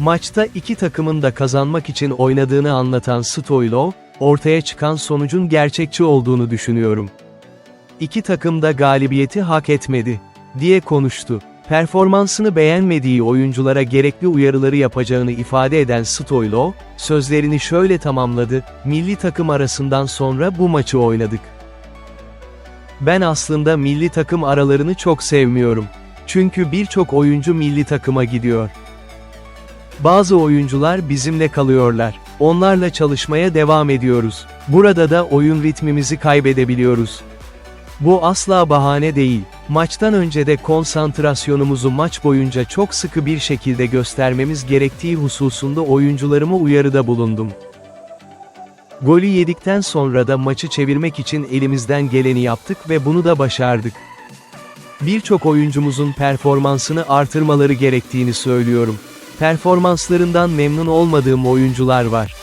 Maçta iki takımın da kazanmak için oynadığını anlatan Stoylov, ortaya çıkan sonucun gerçekçi olduğunu düşünüyorum. İki takım da galibiyeti hak etmedi, diye konuştu. Performansını beğenmediği oyunculara gerekli uyarıları yapacağını ifade eden Stoylov, sözlerini şöyle tamamladı, milli takım arasından sonra bu maçı oynadık. Ben aslında milli takım aralarını çok sevmiyorum. Çünkü birçok oyuncu milli takıma gidiyor. Bazı oyuncular bizimle kalıyorlar. Onlarla çalışmaya devam ediyoruz. Burada da oyun ritmimizi kaybedebiliyoruz. Bu asla bahane değil. Maçtan önce de konsantrasyonumuzu maç boyunca çok sıkı bir şekilde göstermemiz gerektiği hususunda oyuncularıma uyarıda bulundum. Golü yedikten sonra da maçı çevirmek için elimizden geleni yaptık ve bunu da başardık. Birçok oyuncumuzun performansını artırmaları gerektiğini söylüyorum. Performanslarından memnun olmadığım oyuncular var.